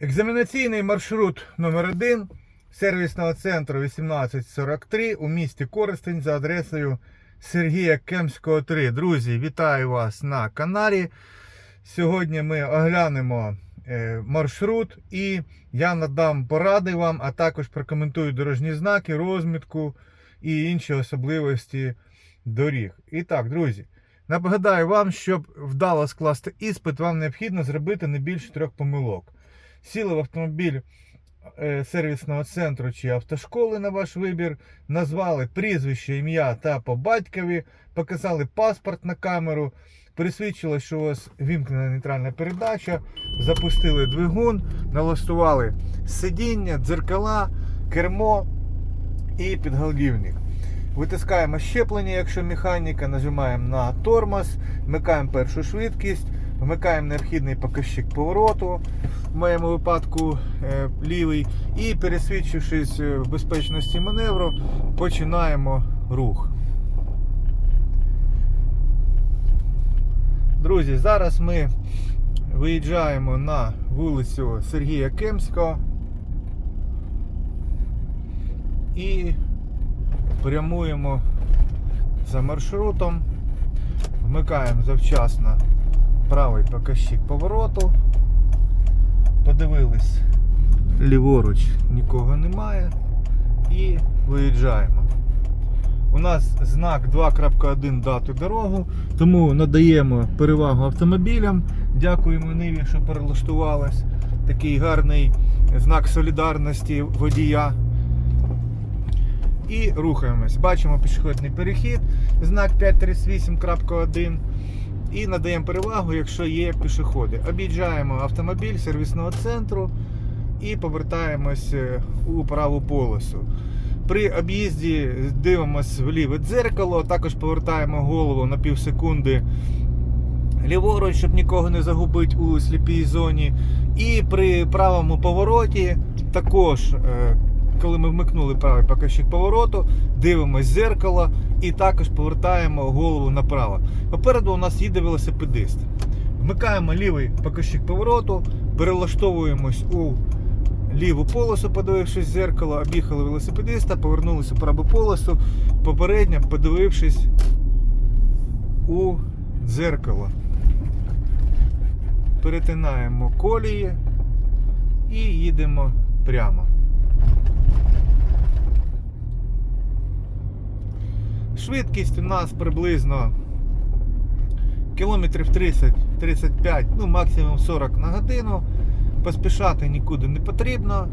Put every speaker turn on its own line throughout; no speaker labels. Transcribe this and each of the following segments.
Екзаменаційний маршрут номер 1 сервісного центру 1843 у місті Коростень за адресою Сергія Кемського 3. Друзі, вітаю вас на каналі. Сьогодні ми оглянемо е, маршрут і я надам поради вам, а також прокоментую дорожні знаки, розмітку і інші особливості доріг. І так, друзі, нагадаю вам, щоб вдало скласти іспит, вам необхідно зробити не більше трьох помилок. Сіли в автомобіль е, сервісного центру чи автошколи на ваш вибір, назвали прізвище, ім'я та по батькові, показали паспорт на камеру, пересвідчилось, що у вас вімкнена нейтральна передача, запустили двигун, налаштували сидіння, дзеркала, кермо і підголівник. Витискаємо щеплення, якщо механіка, нажимаємо на тормоз, вмикаємо першу швидкість, вмикаємо необхідний показчик повороту, в моєму випадку е, лівий, і пересвідчившись е, в безпечності маневру, починаємо рух. Друзі, зараз ми виїжджаємо на вулицю Сергія Кемського і прямуємо за маршрутом, вмикаємо завчасно правий показчик повороту, подивились, ліворуч нікого немає і виїжджаємо. У нас знак 2.1 дати дорогу, тому надаємо перевагу автомобілям. Дякуємо Ниві, що перелаштувалась. Такий гарний знак солідарності водія. І рухаємось. Бачимо пішохідний перехід, знак 538.1. І надаємо перевагу, якщо є пішоходи. Об'їжджаємо автомобіль сервісного центру і повертаємось е, у праву полосу. При об'їзді дивимося в ліве дзеркало, також повертаємо голову на пів секунди ліворуч, щоб нікого не загубити у сліпій зоні. І при правому повороті також, е, коли ми вмикнули правий показчик повороту, дивимось в зеркало і також повертаємо голову направо. Попереду у нас їде велосипедист. Вмикаємо лівий показчик повороту, перелаштовуємось у ліву полосу, подивившись в зеркало, об'їхали велосипедиста, повернулися в праву полосу, попередньо подивившись у дзеркало. Перетинаємо колії і їдемо прямо. Швидкість у нас приблизно кілометрів 30-35, ну максимум 40 на годину. Поспішати нікуди не потрібно.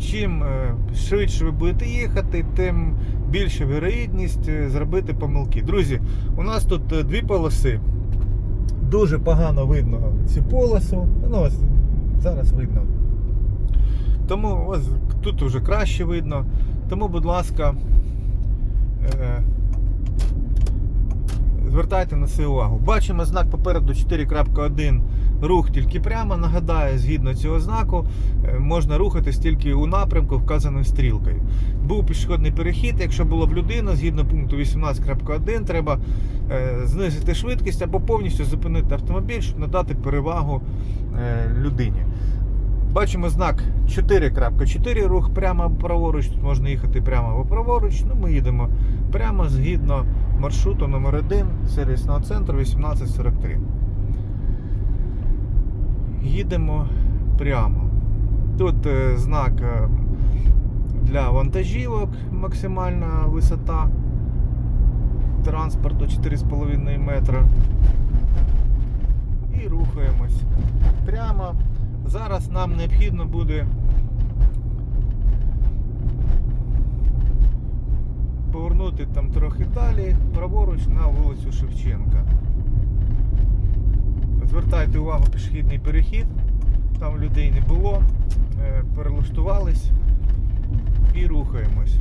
Чим е, швидше ви будете їхати, тим більша вірогідність е, зробити помилки. Друзі, у нас тут е, дві полоси. Дуже погано видно цю полосу. Ну, ось зараз видно. Тому ось тут вже краще видно. Тому, будь ласка, звертайте на це увагу. Бачимо знак попереду 4.1 рух тільки прямо. Нагадаю, згідно цього знаку е, можна рухатись тільки у напрямку, вказаною стрілкою. Був пішохідний перехід, якщо була б людина, згідно пункту 18.1, треба е, знизити швидкість або повністю зупинити автомобіль, щоб надати перевагу е, людині. Бачимо знак 4.4 рух прямо праворуч. Тут можна їхати прямо праворуч. Ну, ми їдемо прямо згідно маршруту номер 1 сервісного центру 1843. Їдемо прямо. Тут е, знак е, для вантажівок, максимальна висота транспорту 4,5 метра. І рухаємось прямо. Зараз нам необхідно буде повернути там трохи далі, праворуч на вулицю Шевченка. Звертайте увагу пішохідний перехід, там людей не було, Е, перелаштувались і рухаємось.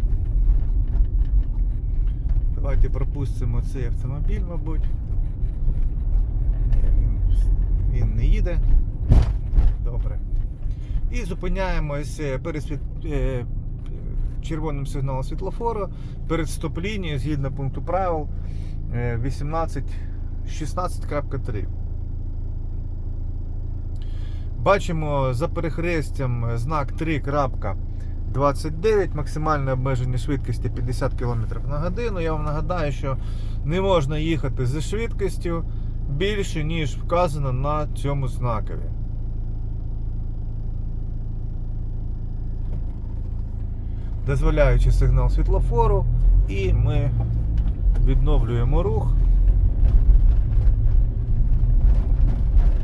Давайте пропустимо цей автомобіль, мабуть. Він не їде. Добре. І зупиняємось е, перед світ... е, червоним сигналом світлофору перед стоп-лінією згідно пункту правил е, 18 16.3. Бачимо за перехрестям знак 3.29, максимальне обмеження швидкості 50 км на годину. Я вам нагадаю, що не можна їхати зі швидкістю більше, ніж вказано на цьому знакові. Дозволяючи сигнал світлофору, і ми відновлюємо рух.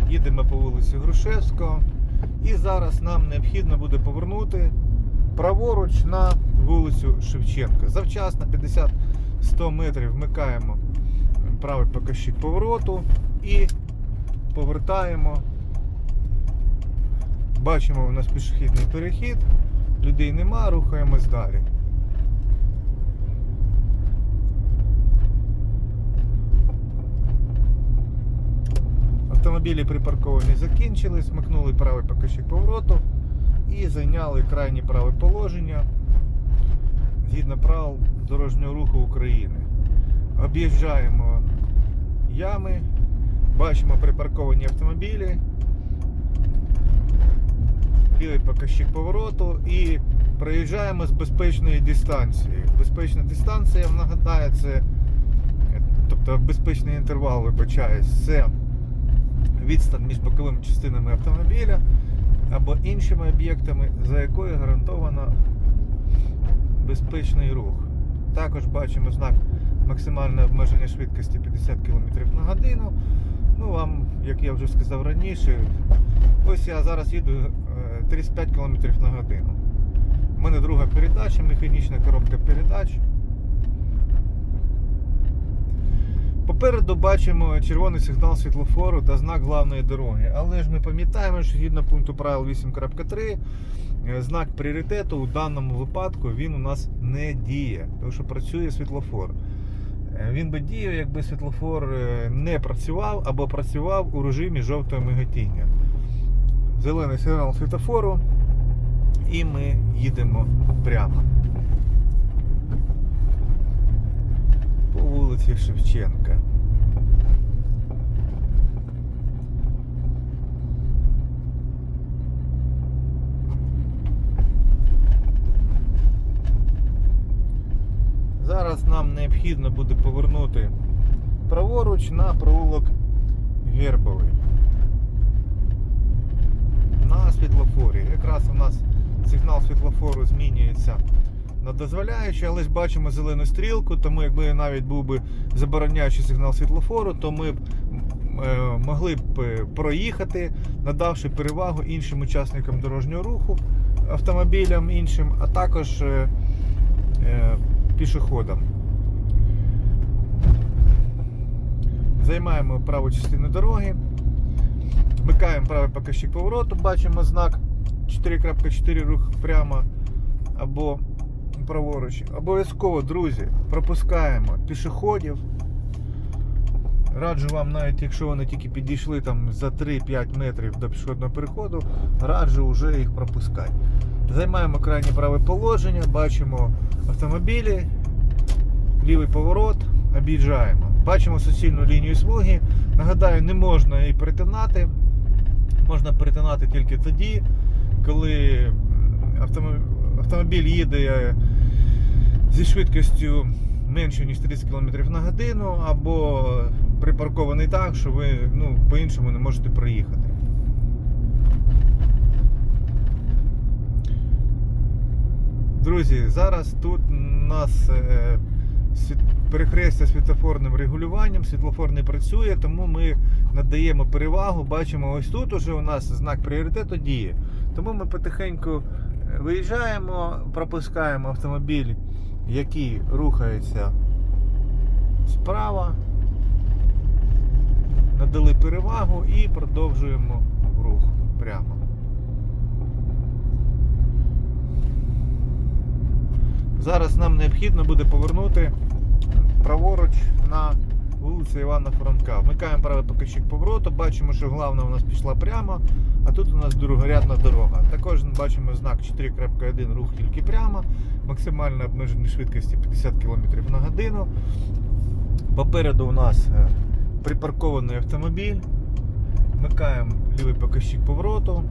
Їдемо по вулиці Грушевського. І зараз нам необхідно буде повернути праворуч на вулицю Шевченка. Завчасно 50-100 метрів вмикаємо правий показчик повороту і повертаємо. Бачимо, у нас пішохідний перехід, людей нема, рухаємось далі. Автомобілі припарковані закінчились, смикнули правий показчик повороту і зайняли крайнє праве положення згідно правил дорожнього руху України. Об'їжджаємо ями, бачимо припарковані автомобілі, лівий показчик повороту і проїжджаємо з безпечної дистанції. Безпечна дистанція, нагадаю, це тобто безпечний інтервал, вибачаюсь, це відстань між боковими частинами автомобіля або іншими об'єктами, за якою гарантовано безпечний рух. Також бачимо знак максимальне обмеження швидкості 50 км на годину. Ну вам, як я вже сказав раніше, ось я зараз їду 35 км на годину. У мене друга передача, механічна коробка передач. Попереду бачимо червоний сигнал світлофору та знак главної дороги. Але ж ми пам'ятаємо, що згідно пункту правил 8.3 е, знак пріоритету у даному випадку він у нас не діє, тому що працює світлофор. Е, Він би діяв, якби світлофор е, не працював або працював у режимі жовтого миготіння. Зелений сигнал світлофору, і ми їдемо прямо. По вулиці Шевченка. Зараз нам необхідно буде повернути праворуч на провулок Гербовий. На світлофорі. Якраз у нас сигнал світлофору змінюється на дозволяючий, але ж бачимо зелену стрілку, тому якби навіть був би забороняючий сигнал світлофору, то ми б е, могли б е, проїхати, надавши перевагу іншим учасникам дорожнього руху, автомобілям іншим, а також е, пішоходам. Займаємо праву частину дороги, вмикаємо правий показчик повороту, бачимо знак 4.4 рух прямо або праворуч. Обов'язково, друзі, пропускаємо пішоходів. Раджу вам, навіть якщо вони тільки підійшли там за 3-5 метрів до пішохідного переходу, раджу вже їх пропускати. Займаємо крайнє праве положення, бачимо автомобілі, лівий поворот, об'їжджаємо. Бачимо суцільну лінію смуги. Нагадаю, не можна її перетинати. Можна перетинати тільки тоді, коли автомобіль, їде зі швидкістю менше ніж 30 км на годину, або припаркований так, що ви ну, по-іншому не можете проїхати. Друзі, зараз тут у нас е, перехрестя світлофорним регулюванням, світлофор не працює, тому ми надаємо перевагу. Бачимо, ось тут уже у нас знак пріоритету діє. Тому ми потихеньку е, виїжджаємо, пропускаємо автомобіль, який рухається справа. Надали перевагу і продовжуємо рух прямо. Зараз нам необхідно буде повернути праворуч на вулицю Івана Франка. Вмикаємо правий показчик повороту, бачимо, що головна у нас пішла прямо, а тут у нас другорядна дорога. Також бачимо знак 4.1 рух тільки прямо, максимальне обмеження швидкості 50 км на годину. Попереду у нас е, припаркований автомобіль. Вмикаємо лівий показчик повороту,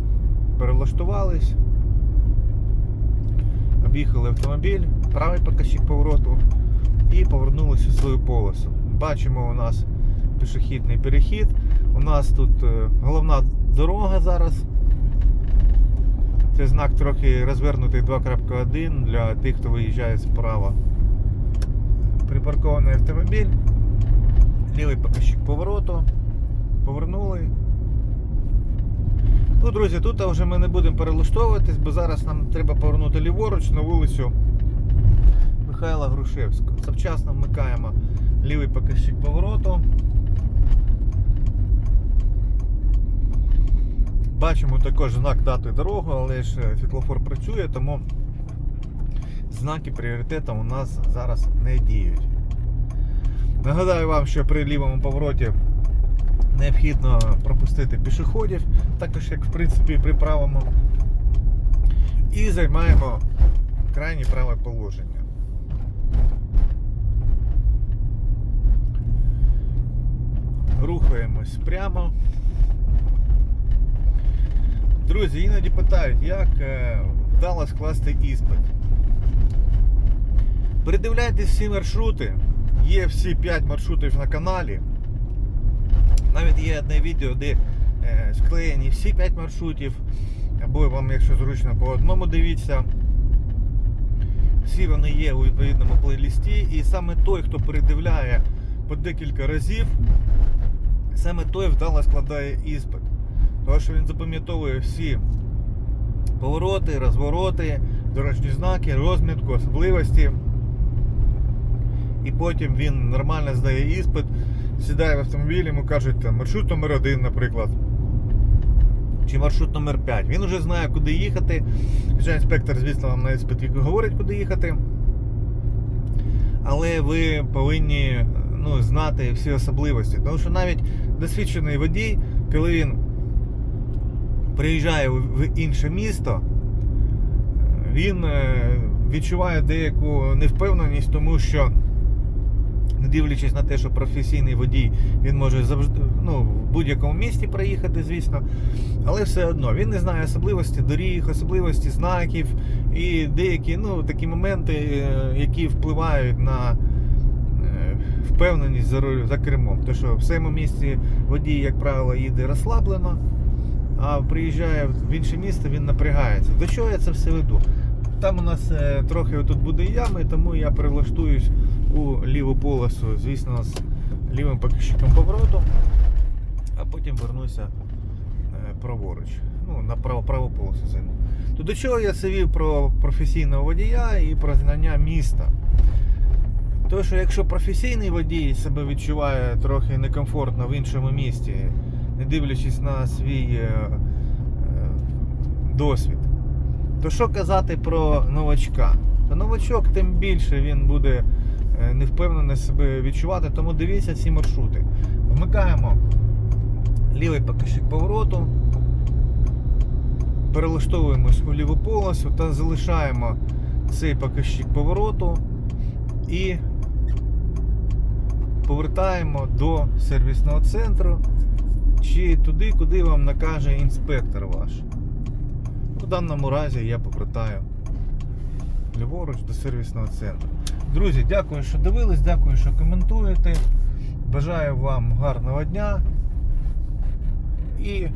перелаштувались, об'їхали автомобіль, правий показчик повороту і повернулися у свою полосу. Бачимо у нас пішохідний перехід. У нас тут е, головна дорога зараз. Це знак трохи розвернутий 2.1 для тих, хто виїжджає справа. Припаркований автомобіль, лівий показчик повороту, повернули. Ну, друзі, тут вже ми не будемо перелаштовуватись, бо зараз нам треба повернути ліворуч на вулицю Михайла Грушевського. Завчасно вмикаємо лівий показчик повороту. Бачимо також знак дати дорогу, але ж е, світлофор працює, тому знаки пріоритету у нас зараз не діють. Нагадаю вам, що при лівому повороті необхідно пропустити пішоходів, також як в принципі при правому. І займаємо крайнє праве положення. Рухаємось прямо. Друзі, іноді питають, як е, вдало скласти іспит. Передивляйтесь всі маршрути. Є всі 5 маршрутів на каналі. Навіть є одне відео, де е, склеєні всі 5 маршрутів. Або вам, якщо зручно, по одному дивіться. Всі вони є у відповідному плейлісті. І саме той, хто передивляє по декілька разів, саме той вдало складає іспит. Тому що він запам'ятовує всі повороти, розвороти, дорожні знаки, розмітку, особливості. І потім він нормально здає іспит, сідає в автомобіль, йому кажуть там, маршрут номер 1 наприклад. Чи маршрут номер 5. Він вже знає, куди їхати. Хоча інспектор, звісно, вам на іспит говорить, куди їхати. Але ви повинні ну, знати всі особливості. Тому що навіть досвідчений водій, коли він приїжджає в інше місто, він е, відчуває деяку невпевненість, тому що, не дивлячись на те, що професійний водій, він може завжди ну, в будь-якому місті проїхати, звісно, але все одно він не знає особливості доріг, особливості знаків і деякі ну, такі моменти, е, які впливають на впевненість за, за кермом. Тому що в своєму місці водій, як правило, їде розслаблено а приїжджає в інше місто, він напрягається. До чого я це все веду? Там у нас е, трохи тут буде ями, тому я перелаштуюсь у ліву полосу, звісно, з лівим показчиком повороту, а потім вернуся е, праворуч. Ну, на праву, праву полосу займу. То до чого я це вів про професійного водія і про знання міста? Тому що якщо професійний водій себе відчуває трохи некомфортно в іншому місті, не дивлячись на свій е, е, досвід, то що казати про новачка? То новачок тим більше він буде е, невпевнено себе відчувати, тому дивіться ці маршрути. Вмикаємо лівий показчик повороту, перелаштовуємось у ліву полосу та залишаємо цей показчик повороту і повертаємо до сервісного центру чи туди, куди вам накаже інспектор ваш. В даному разі я повертаю ліворуч до сервісного центру. Друзі, дякую, що дивились, дякую, що коментуєте. Бажаю вам гарного дня і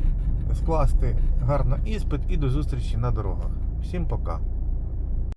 скласти гарно іспит і до зустрічі на дорогах. Всім пока.